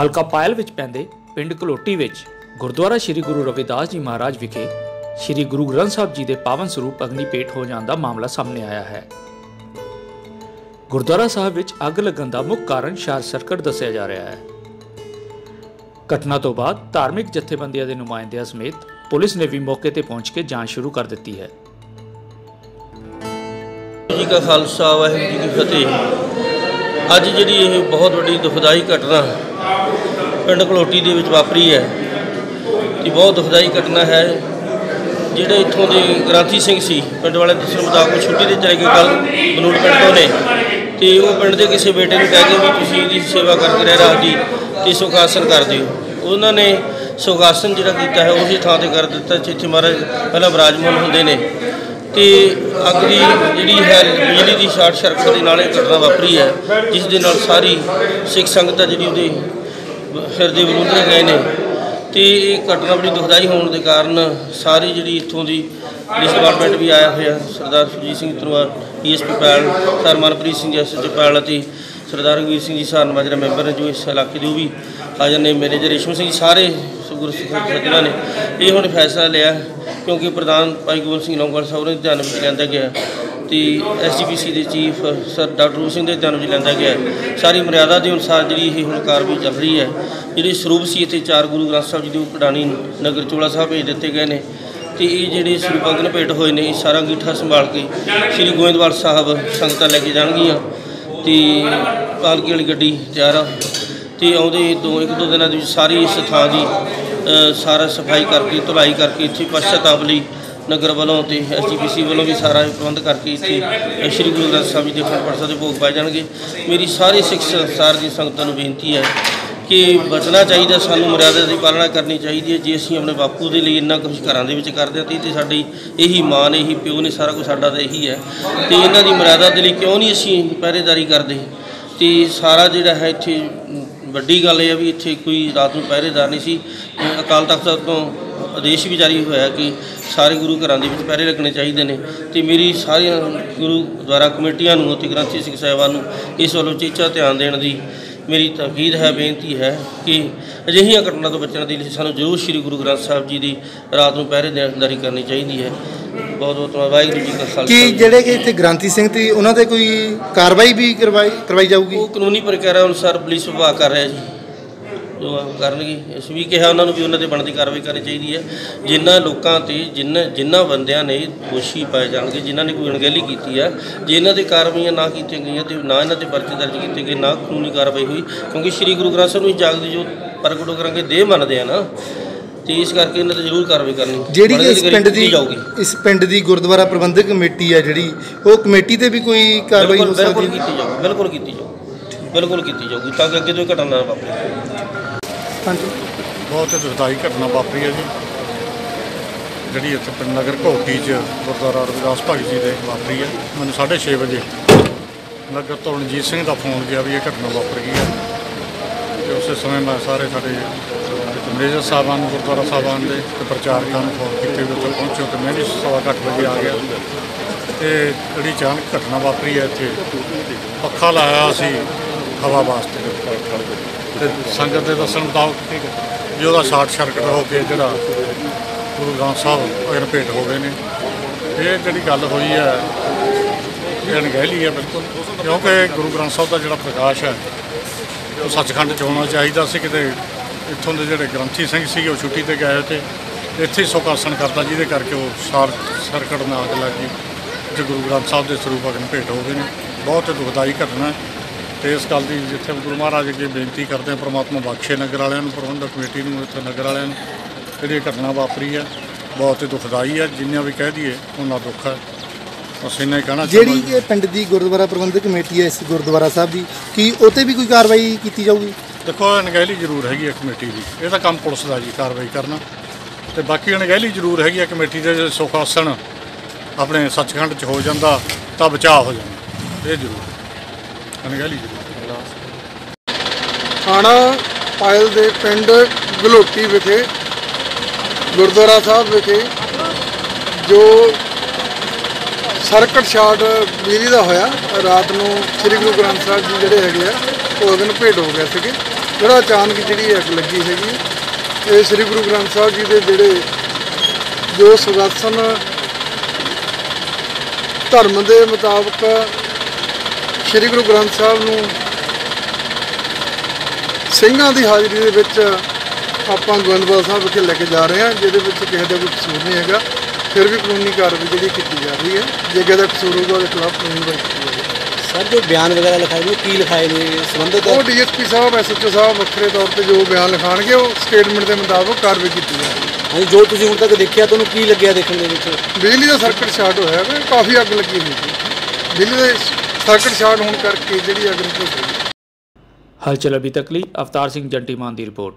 ਹਲਕਾ ਪਾਇਲ ਵਿੱਚ ਪੈਂਦੇ ਪਿੰਡ ਕਲੋਟੀ ਵਿੱਚ। ਗੁਰਦੁਆਰਾ ਸ੍ਰੀ ਗੁਰੂ ਰਵਿਦਾਸ ਜੀ ਮਹਾਰਾਜ ਵਿਖੇ ਸ੍ਰੀ ਗੁਰੂ ਗ੍ਰੰਥ ਸਾਹਿਬ ਜੀ ਦੇ ਪਾਵਨ ਸਰੂਪ ਅਗਨੀ ਭੇਟ ਹੋ ਜਾਣ ਦਾ ਮਾਮਲਾ ਸਾਹਮਣੇ ਆਇਆ ਹੈ। ਗੁਰਦੁਆਰਾ ਸਾਹਿਬ ਵਿੱਚ ਅੱਗ ਲੱਗਣ ਦਾ ਮੁੱਖ ਕਾਰਨ ਸ਼ਾਰਟ ਸਰਕਟ ਦੱਸਿਆ ਜਾ ਰਿਹਾ ਹੈ। ਘਟਨਾ ਤੋਂ ਬਾਅਦ ਧਾਰਮਿਕ ਜਥੇਬੰਦੀਆਂ ਦੇ ਨੁਮਾਇੰਦਿਆਂ ਸਮੇਤ ਪੁਲਿਸ ਨੇ ਵੀ ਮੌਕੇ ਤੇ ਪਹੁੰਚ ਕੇ ਜਾਂਚ ਸ਼ੁਰੂ ਕਰ ਦਿੱਤੀ ਹੈ। ਜੀ ਕਾ ਖਾਲਸਾ, ਵਾਹਿਗੁਰੂ ਜੀ ਕੀ ਫਤਿਹ। ਅੱਜ ਜਿਹੜੀ ਇਹ ਬਹੁਤ ਵੱਡੀ ਦੁਖਦਾਈ ਘਟਨਾ ਹੈ ਪਿੰਡ ਕਲੋਟੀ ਦੇ ਵਿੱਚ ਵਾਪਰੀ ਹੈ। ਇਹ ਬਹੁਤ ਦੁਖਦਾਈ ਘਟਨਾ ਹੈ। ਜਿਹੜੇ ਇੱਥੋਂ ਦੇ ਗ੍ਰਾਂਥੀ ਸਿੰਘ ਸੀ, ਪਿੰਡ ਵਾਲੇ ਦੱਸਣ ਮੁਤਾਬਕ ਛੁੱਟੀ ਤੇ ਚਲੇ ਗਏ ਕੱਲ ਬਨੂੜ ਪਿੰਡ ਤੋਂ ਨੇ। ਤੇ ਉਹ ਪਿੰਡ ਦੇ ਕਿਸੇ ਬੇਟੇ ਨੂੰ ਕਹਿ ਕੇ ਵੀ ਤੁਸੀਂ ਇਹਦੀ ਸੇਵਾ ਕਰਕੇ ਰਹਿ ਰਾਤ ਦੀ ਤੇ ਸੁਖਾਸਨ ਕਰ ਦਿਓ। ਉਹਨਾਂ ਨੇ ਸੁਖਾਸਨ ਜਿਹੜਾ ਕੀਤਾ ਹੈ, ਉਹੀ ਥਾਂ ਤੇ ਕਰ ਦਿੱਤਾ, ਜਿੱਥੇ ਮਹਾਰਾਜ ਪਹਿਲਾਂ ਵਿਰਾਜਮਾਨ ਹੁੰਦੇ ਨੇ। ਤੇ ਅੱਗ ਦੀ ਜਿਹੜੀ ਹੈ, ਬਿਜਲੀ ਦੀ ਸ਼ਾਰਟ ਸਰਕਟ ਦੇ ਨਾਲ ਇਹ ਘਟਨਾ ਵਾਪਰੀ ਹੈ, ਜਿਸ ਦੇ ਨਾਲ ਸਾਰੀ ਸਿੱਖ ਸੰਗਤ ਆ ਜਿਹੜੀ ਉਹਦੇ ਹਿਰਦੇ ਵਿਰੁੱਧ ਗਏ ਨੇ ਤੇ ਇਹ ਘਟਨਾ ਬੜੀ ਦੁਖਦਾਈ ਹੋਣ ਦੇ ਕਾਰਨ ਸਾਰੀ ਜਿਹੜੀ ਇੱਥੋਂ ਦੀ ਪੁਲਿਸ ਡਿਪਾਰਟਮੈਂਟ ਵੀ ਆਇਆ ਹੋਇਆ Sardar Surjit Singh Dhanoa DSP Payal sir Manpreet Singh SHO Payal ਅਤੇ ਸਰਦਾਰ ਰਗਵੀਰ ਸਿੰਘ ਜੀ ਸਾਨ ਮਾਜਰਾ ਮੈਂਬਰ ਨੇ ਜੋ ਇਸ ਇਲਾਕੇ ਦੇ ਉਹ ਵੀ ਹਾਜ਼ਰ ਨੇ। ਮੈਨੇਜਰ ਰੇਸ਼ਮ ਸਿੰਘ ਜੀ, ਸਾਰੇ ਗੁਰਸਿੱਖ ਸੱਜਣਾ ਨੇ। ਇਹ ਹੁਣ ਫੈਸਲਾ ਲਿਆ ਕਿਉਂਕਿ ਪ੍ਰਧਾਨ ਭਾਈ ਗੋਬਿੰਦ ਸਿੰਘ ਲੌਂਗਵਾਲ ਸਾਹਿਬ ਦੇ ਧਿਆਨ ਵਿੱਚ ਲਿਆਂਦਾ ਗਿਆ। ਤੇ ਐਸਜੀਪੀਸੀ ਦੇ ਚੀਫ ਸਰ ਡਾਕਟਰ ਰੂਪ ਸਿੰਘ ਦੇ ਧਿਆਨ ਵਿੱਚ ਲੈਂਦਾ ਗਿਆ ਸਾਰੀ ਮਰਿਆਦਾ ਦੇ ਅਨੁਸਾਰ ਜਿਹੜੀ ਇਹ ਹੁਣ ਕਾਰਵਾਈ ਚੱਲ ਰਹੀ ਹੈ ਜਿਹੜੇ ਸਰੂਪ ਸੀ ਇੱਥੇ ਚਾਰ ਗੁਰੂ ਗ੍ਰੰਥ ਸਾਹਿਬ ਜੀ ਦੇ ਕਢਾਣੀ ਨਗਰ ਚੋਲਾ ਸਾਹਿਬ ਭੇਜ ਦਿੱਤੇ ਗਏ ਨੇ ਤੇ ਇਹ ਜਿਹੜੇ ਸਰੂਪ ਅੰਗਨ ਭੇਟ ਹੋਏ ਨੇ, ਇਹ ਸਾਰਾ ਅੰਗੀਠਾ ਸੰਭਾਲ ਕੇ ਸ੍ਰੀ ਗੋਇੰਦਵਾਲ ਸਾਹਿਬ ਸੰਗਤਾਂ ਲੈ ਕੇ ਜਾਣਗੀਆਂ ਤੇ ਪਾਲਕੀ ਵਾਲੀ ਗੱਡੀ ਤਿਆਰ ਆ। ਤੇ ਆਉਂਦੇ ਦੋ, ਇੱਕ ਦੋ ਦਿਨਾਂ ਦੇ ਵਿੱਚ ਸਾਰੀ ਇਸ ਥਾਂ ਦੀ ਸਾਰਾ ਸਫ਼ਾਈ ਕਰਕੇ, ਧੁਲਾਈ ਕਰਕੇ ਇੱਥੇ ਪਛਤਾਪ ਲਈ ਨਗਰ ਵੱਲੋਂ ਤੇ ਐਸਜੀਪੀਸੀ ਵੱਲੋਂ ਵੀ ਸਾਰਾ ਪ੍ਰਬੰਧ ਕਰਕੇ ਇੱਥੇ ਸ਼੍ਰੀ ਗੁਰੂ ਗ੍ਰੰਥ ਸਾਹਿਬ ਜੀ ਦੇ ਅਖੰਡ ਪਾਠ ਸਾਹਿਬ ਦੇ ਭੋਗ ਪਾਏ ਜਾਣਗੇ। ਮੇਰੀ ਸਾਰੇ ਸਿੱਖ ਸੰਸਾਰ ਦੀ ਸੰਗਤਾਂ ਨੂੰ ਬੇਨਤੀ ਹੈ ਕਿ ਬਚਣਾ ਚਾਹੀਦਾ, ਸਾਨੂੰ ਮਰਿਆਦਾ ਦੀ ਪਾਲਣਾ ਕਰਨੀ ਚਾਹੀਦੀ ਹੈ, ਜੇ ਅਸੀਂ ਆਪਣੇ ਬਾਪੂ ਦੇ ਲਈ ਇੰਨਾ ਕੁਝ ਘਰਾਂ ਦੇ ਵਿੱਚ ਕਰਦੇ ਹਾਂ, ਤੇ ਸਾਡੀ ਇਹੀ ਮਾਂ ਨੇ, ਇਹੀ ਪਿਓ ਨੇ, ਸਾਰਾ ਕੁਝ ਸਾਡਾ ਤਾਂ ਇਹੀ ਹੈ। ਤੇ ਇਹਨਾਂ ਦੀ ਮਰਿਆਦਾ ਦੇ ਲਈ ਕਿਉਂ ਨਹੀਂ ਅਸੀਂ ਪਹਿਰੇਦਾਰੀ ਕਰਦੇ? ਤੇ ਸਾਰਾ ਜਿਹੜਾ ਹੈ ਇੱਥੇ, ਵੱਡੀ ਗੱਲ ਇਹ ਹੈ ਵੀ ਇੱਥੇ ਕੋਈ ਰਾਤ ਨੂੰ ਪਹਿਰੇਦਾਰ ਨਹੀਂ ਸੀ। ਅਕਾਲ ਤਖਤ ਸਾਹਿਬ ਤੋਂ ਆਦੇਸ਼ ਵੀ ਜਾਰੀ ਹੋਇਆ ਕਿ ਸਾਰੇ ਗੁਰੂ ਘਰਾਂ ਦੇ ਵਿੱਚ ਪਹਿਰੇ ਲੱਗਣੇ ਚਾਹੀਦੇ ਨੇ ਤੇ ਮੇਰੀ ਸਾਰੀਆਂ ਗੁਰੂ ਦੁਆਰਾ ਕਮੇਟੀਆਂ ਨੂੰ ਅਤੇ ਗ੍ਰੰਥੀ ਸਿੰਘ ਸਾਹਿਬਾਨ ਨੂੰ ਇਸ ਵੱਲੋਂ ਚੇਚਾ ਧਿਆਨ ਦੇਣ ਦੀ ਮੇਰੀ ਤਾਕੀਦ ਹੈ ਬੇਨਤੀ ਹੈ ਕਿ ਅਜਿਹੀਆਂ ਘਟਨਾ ਤੋਂ ਬਚਣ ਦੇ ਲਈ ਸਾਨੂੰ ਜ਼ਰੂਰ ਸ੍ਰੀ ਗੁਰੂ ਗ੍ਰੰਥ ਸਾਹਿਬ ਜੀ ਦੀ ਰਾਤ ਨੂੰ ਪਹਿਰੇਦਾਰੀ ਕਰਨੀ ਚਾਹੀਦੀ ਹੈ। ਬਹੁਤ ਬਹੁਤ। ਵਾਹਿਗੁਰੂ ਜੀ ਕਾ ਖਾਲਸਾ। ਕੀ ਜਿਹੜੇ ਕਿ ਇੱਥੇ ਗ੍ਰਾਂਤੀ ਸਿੰਘ ਤੇ ਉਹਨਾਂ ਤੇ ਕੋਈ ਕਾਰਵਾਈ ਵੀ ਕਰਵਾਈ ਕਰਵਾਈ ਜਾਊਗੀ? ਉਹ ਕਾਨੂੰਨੀ ਪ੍ਰਕਿਰਿਆ ਅਨੁਸਾਰ ਪੁਲਿਸ ਵਿਭਾਗ ਕਰ ਰਿਹਾ ਜੋ। ਕਰਨਗੇ। ਇਸ ਵੀ ਕਿਹਾ ਉਹਨਾਂ ਨੂੰ ਵੀ ਉਹਨਾਂ ਤੇ ਬਣਦੀ ਕਾਰਵਾਈ ਕਰਨੀ ਚਾਹੀਦੀ ਹੈ। ਜਿਨ੍ਹਾਂ ਲੋਕਾਂ ਤੇ ਜਿਨ੍ਹਾਂ ਜਿਨ੍ਹਾਂ ਬੰਦਿਆਂ ਨੇ ਦੋਸ਼ੀ ਪਾਏ ਜਾਣਗੇ ਜਿਨ੍ਹਾਂ ਨੇ ਕੋਈ ਅਣਗਹਿਲੀ ਕੀਤੀ ਹੈ ਜੇ ਇਹਨਾਂ ਤੇ ਕਾਰਵਾਈਆਂ ਨਾ ਕੀਤੀਆਂ ਗਈਆਂ ਤੇ ਨਾ ਇਹਨਾਂ ਤੇ ਪਰਚੇ ਦਰਜ ਕੀਤੇ ਗਏ ਨਾ ਕਾਨੂੰਨੀ ਕਾਰਵਾਈ ਹੋਈ ਕਿਉਂਕਿ ਸ੍ਰੀ ਗੁਰੂ ਗ੍ਰੰਥ ਸਾਹਿਬ ਨੂੰ ਜਾਗਦੇ ਜੋ ਪ੍ਰਗਟੋ ਕਰਾਂਗੇ ਦੇਹ ਮੰਨਦੇ ਆ ਨਾ। ਤੇ ਇਸ ਕਰਕੇ ਇਹਨਾਂ ਤੇ ਜ਼ਰੂਰ ਕਾਰਵਾਈ ਕਰਨੀ। ਜਿਹੜੀ ਇਸ ਪਿੰਡ ਦੀ ਜਾਊਗੀ। ਇਸ ਪਿੰਡ ਦੀ ਗੁਰਦੁਆਰਾ ਪ੍ਰਬੰਧਕ ਕਮੇਟੀ ਹੈ ਜਿਹੜੀ ਉਹ ਕਮੇਟੀ ਤੇ ਵੀ ਕੋਈ ਕਾਰਵਾਈ ਹੋ ਸਕਦੀ? ਹੈ ਕੀਤੀ ਜਾਊਗੀ ਬਿਲਕੁਲ ਕੀਤੀ ਜਾਊਗੀ ਬਿਲਕੁਲ ਕੀਤੀ ਜਾਊਗੀ ਤਾਂ ਕਿ ਅੱਗੇ ਤੋਂ ਘਟਨਾ ਨਾ ਵਾਪਰੇ। ਹਾਂਜੀ। ਬਹੁਤ ਦੁਖਦਾਈ ਘਟਨਾ ਵਾਪਰੀ ਹੈ ਜੀ। ਜਿਹੜੀ ਇੱਥੇ ਪਿੰਡ ਨਗਰ ਘੋਟੀ 'ਚ ਗੁਰਦੁਆਰਾ ਰਵਿਦਾਸ ਭਗਤ ਜੀ ਦੇ ਵਾਪਰੀ ਹੈ। ਮੈਨੂੰ 6:30 ਵਜੇ ਨਗਰ ਤੋਂ ਰਣਜੀਤ ਸਿੰਘ ਦਾ ਫੋਨ ਗਿਆ ਵੀ ਇਹ ਘਟਨਾ ਵਾਪਰ ਗਈ ਹੈ। ਤੇ ਉਸੇ ਸਮੇਂ ਮੈਂ ਸਾਰੇ ਸਾਡੇ ਮੈਨੇਜਰ ਸਾਹਿਬਾਨ, ਗੁਰਦੁਆਰਾ ਸਾਹਿਬਾਨ ਦੇ ਤੇ ਪ੍ਰਚਾਰਕਾਂ ਨੂੰ ਫੋਨ ਕੀਤੇ ਵੀ ਉੱਥੇ ਪਹੁੰਚੋ ਤੇ ਮੈਂ ਵੀ ਸਵਾ ਕੁ ਅੱਠ ਵਜੇ ਆ ਗਿਆ। ਤੇ ਜਿਹੜੀ ਅਚਾਨਕ ਘਟਨਾ ਵਾਪਰੀ ਹੈ ਇੱਥੇ, ਪੱਖਾ ਲਾਇਆ ਸੀ ਹਵਾ ਵਾਸਤੇ ਤੇ ਸੰਗਤ ਦੇ ਦੱਸਣ ਮੁਤਾਬਕ ਵੀ ਉਹਦਾ ਸ਼ਾਰਟ ਸਰਕਟ ਹੋ ਕੇ ਜਿਹੜਾ ਗੁਰੂ ਗ੍ਰੰਥ ਸਾਹਿਬ ਅਗਰ ਭੇਟ ਹੋ ਗਏ ਨੇ। ਇਹ ਜਿਹੜੀ ਗੱਲ ਹੋਈ ਹੈ ਇਹ ਅਣਗਹਿਲੀ ਹੈ ਬਿਲਕੁਲ। ਕਿਉਂਕਿ ਗੁਰੂ ਗ੍ਰੰਥ ਸਾਹਿਬ ਦਾ ਜਿਹੜਾ ਪ੍ਰਕਾਸ਼ ਹੈ ਉਹ ਸੱਚਖੰਡ 'ਚ ਹੋਣਾ ਚਾਹੀਦਾ ਸੀ। ਕਿਤੇ ਇੱਥੋਂ ਦੇ ਜਿਹੜੇ ਗ੍ਰੰਥੀ ਸਿੰਘ ਸੀਗੇ ਉਹ ਛੁੱਟੀ ਤੇ ਗਏ ਤੇ ਇੱਥੇ ਹੀ ਸੁਖਾਸਨ ਕਰਤਾ ਜਿਹਦੇ ਕਰਕੇ ਉਹ ਸ਼ਾਰਟ ਸਰਕਟ ਨਾਲ ਲੱਗ ਗਈ। ਤੇ ਗੁਰੂ ਗ੍ਰੰਥ ਸਾਹਿਬ ਦੇ ਸਰੂਪ ਅਗਨ ਭੇਟ ਹੋ ਗਏ ਨੇ। ਬਹੁਤ ਦੁਖਦਾਈ ਘਟਨਾ ਹੈ। ਤੇ ਇਸ ਗੱਲ ਦੀ ਜਿੱਥੇ ਗੁਰੂ ਮਹਾਰਾਜ ਅੱਗੇ ਬੇਨਤੀ ਕਰਦੇ ਹਾਂ ਪ੍ਰਮਾਤਮਾ ਬਖਸ਼ੇ ਨਗਰ ਵਾਲਿਆਂ ਨੂੰ ਪ੍ਰਬੰਧਕ ਕਮੇਟੀ ਨੂੰ ਇੱਥੇ ਨਗਰ ਵਾਲਿਆਂ ਨੂੰ ਜਿਹੜੀ ਇਹ ਘਟਨਾ ਵਾਪਰੀ ਹੈ ਬਹੁਤ ਹੀ ਦੁਖਦਾਈ ਹੈ ਜਿੰਨਾ ਵੀ ਕਹਿ ਦਈਏ ਉਹਨਾਂ ਦੁੱਖ ਹੈ। ਇੰਨਾ ਹੀ ਕਹਿਣਾ ਜਿਹੜੀ। ਕਿ ਪਿੰਡ ਦੀ ਗੁਰਦੁਆਰਾ ਪ੍ਰਬੰਧਕ ਕਮੇਟੀ ਹੈ ਇਸ ਗੁਰਦੁਆਰਾ ਸਾਹਿਬ ਦੀ ਕੀ ਉਹ ਤੇ ਵੀ ਕੋਈ ਕਾਰਵਾਈ ਕੀਤੀ ਜਾਊਗੀ? ਦੇਖੋ ਅਣਗਹਿਲੀ ਜ਼ਰੂਰ ਹੈਗੀ ਹੈ ਕਮੇਟੀ ਦੀ। ਇਹ ਤਾਂ ਕੰਮ ਪੁਲਿਸ ਦਾ ਜੀ ਕਾਰਵਾਈ ਕਰਨਾ। ਤੇ ਬਾਕੀ ਅਣਗਹਿਲੀ ਜ਼ਰੂਰ ਹੈਗੀ ਹੈ ਕਮੇਟੀ ਦੇ ਜੇ ਸੁਖਾਸਨ ਆਪਣੇ ਸੱਚਖੰਡ 'ਚ ਹੋ ਜਾਂਦਾ ਤਾਂ ਬਚਾਅ ਹੋ ਜਾਂਦਾ। ਇਹ ਜ਼ਰੂਰ। ਅਣਗਹਿਲੀ ਥਾਣਾ ਪਾਇਲ ਦੇ ਪਿੰਡ ਗਲੋਟੀ ਵਿਖੇ, ਗੁਰਦੁਆਰਾ ਸਾਹਿਬ ਵਿਖੇ, ਜੋ ਸਰਕਟ ਸ਼ਾਟ ਬਿਜਲੀ ਦਾ ਹੋਇਆ, ਰਾਤ ਨੂੰ ਸ੍ਰੀ ਗੁਰੂ ਗ੍ਰੰਥ ਸਾਹਿਬ ਜੀ ਜਿਹੜੇ ਹੈਗੇ ਆ ਉਹ ਅਗਨ ਭੇਟ ਹੋ ਗਏ ਸੀਗੇ। ਜਿਹੜਾ ਅਚਾਨਕ ਜਿਹੜੀ ਅੱਗ ਲੱਗੀ ਹੈਗੀ, ਇਹ ਸ੍ਰੀ ਗੁਰੂ ਗ੍ਰੰਥ ਸਾਹਿਬ ਜੀ ਦੇ ਜਿਹੜੇ ਜੋ ਸੁਗਾਸਨ ਧਰਮ ਦੇ ਮੁਤਾਬਕ ਸ੍ਰੀ ਗੁਰੂ ਗ੍ਰੰਥ ਸਾਹਿਬ ਨੂੰ ਸਿੰਘਾਂ ਦੀ ਹਾਜ਼ਰੀ ਦੇ ਵਿੱਚ ਆਪਾਂ ਗੋਇੰਦਵਾਲ ਸਾਹਿਬ ਵਿਖੇ ਲੈ ਕੇ ਜਾ ਰਹੇ ਹਾਂ ਜਿਹਦੇ ਵਿੱਚ ਕਿਸੇ ਦਾ ਕੋਈ ਕਸੂਰ ਨਹੀਂ ਹੈਗਾ। ਫਿਰ ਵੀ ਕਾਨੂੰਨੀ ਕਾਰਵਾਈ ਜਿਹੜੀ ਕੀਤੀ ਜਾ ਰਹੀ ਹੈ। ਜੇ ਕਿਸੇ ਦਾ ਕਸੂਰ ਹੋਊਗਾ ਉਹਦੇ ਖਿਲਾਫ ਕਾਨੂੰਨੀ ਕਾਰਵਾਈ ਕੀਤੀ ਜਾਵੇਗੀ ਸਰ ਜੋ ਬਿਆਨ ਵਗੈਰਾ ਲਿਖਾਏ ਨੇ ਕੀ ਲਿਖਾਏ ਨੇ ਸੰਬੰਧਿਤ? ਉਹ ਡੀਐਸਪੀ ਸਾਹਿਬ ਐਸਐਚਓ ਸਾਹਿਬ ਵੱਖਰੇ ਤੌਰ ਤੇ ਜੋ ਬਿਆਨ ਲਿਖਾਣਗੇ ਉਹ ਸਟੇਟਮੈਂਟ ਦੇ ਮੁਤਾਬਕ ਕਾਰਵਾਈ ਕੀਤੀ ਜਾਵੇਗੀ ਹਾਂਜੀ ਜੋ ਤੁਸੀਂ ਹੁਣ ਤੱਕ ਦੇਖਿਆ ਤੁਹਾਨੂੰ ਕੀ ਲੱਗਿਆ ਦੇਖਣ ਦੇ ਵਿੱਚ? ਬਿਜਲੀ ਦਾ ਸਰਕਟ ਸ਼ਾਰਟ ਹੋਇਆ ਹੈ ਕਾਫੀ ਅੱਗ ਲੱਗੀ ਹੋਈ ਸੀ। ਬਿਜਲੀ ਦੇ ਸਰਕਟ ਸ਼ਾਰਟ ਹੋਣ ਕਰਕੇ ਜਿਹੜੀ ਅੱਗ ਨਿਕਲ ਹਲਚਲ ਅਭੀ ਤੱਕ ਲਈ ਅਵਤਾਰ ਸਿੰਘ ਜੰਟੀਮਾਨ ਦੀ ਰਿਪੋਰਟ।